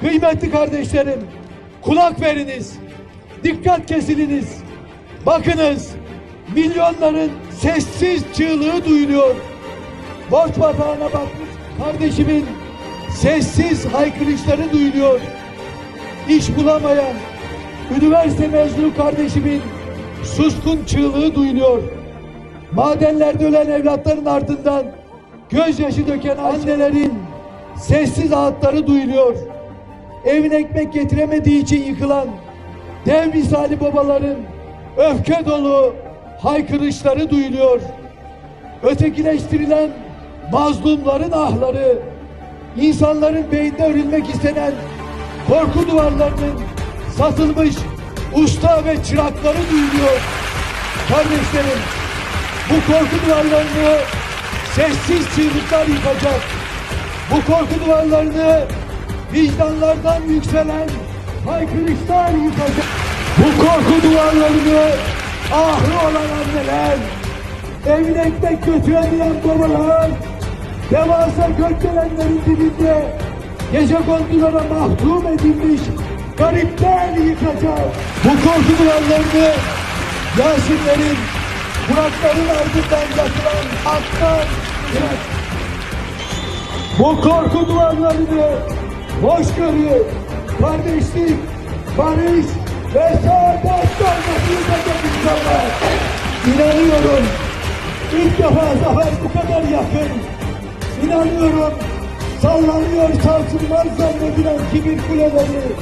Kıymetli kardeşlerim, kulak veriniz, dikkat kesiliniz. Bakınız, milyonların sessiz çığlığı duyuluyor. Borç batağına bakmış kardeşimin sessiz haykırışları duyuluyor. İş bulamayan, üniversite mezunu kardeşimin suskun çığlığı duyuluyor. Madenlerde ölen evlatların ardından gözyaşı döken annelerin sessiz ağıtları duyuluyor. Evine ekmek getiremediği için yıkılan dev misali babaların öfke dolu haykırışları duyuluyor. Ötekileştirilen mazlumların ahları, insanların beynine örülmek istenen korku duvarlarının satılmış usta ve çırakları duyuluyor. Kardeşlerim, bu korku duvarlarını sessiz çığlıklar yıkacak. Bu korku duvarlarını vicdanlardan yükselen haykırışlar yıkacak. Bu korku duvarlarını ahı olan anneler, evine ekmek götüremeyen babalar, devasa gökdelenlerin dibinde gece kondulara mahkum edilmiş garipler yıkacak. Bu korku duvarlarını Yasinlerin, Muratların ardından yakılan atlar yıkacak. Bu korku duvarlarını hoşgörü, kardeşlik, barış ve saadet olması yıkacak insanlar. İnanıyorum ilk defa zafer bu kadar yakın. İnanıyorum sallanıyor sarsılmaz zannedilen kibir kuleleri.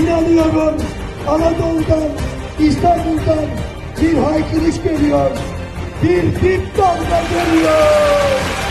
İnanıyorum Anadolu'dan, İstanbul'dan bir haykırış geliyor. Bir dip dalga geliyor.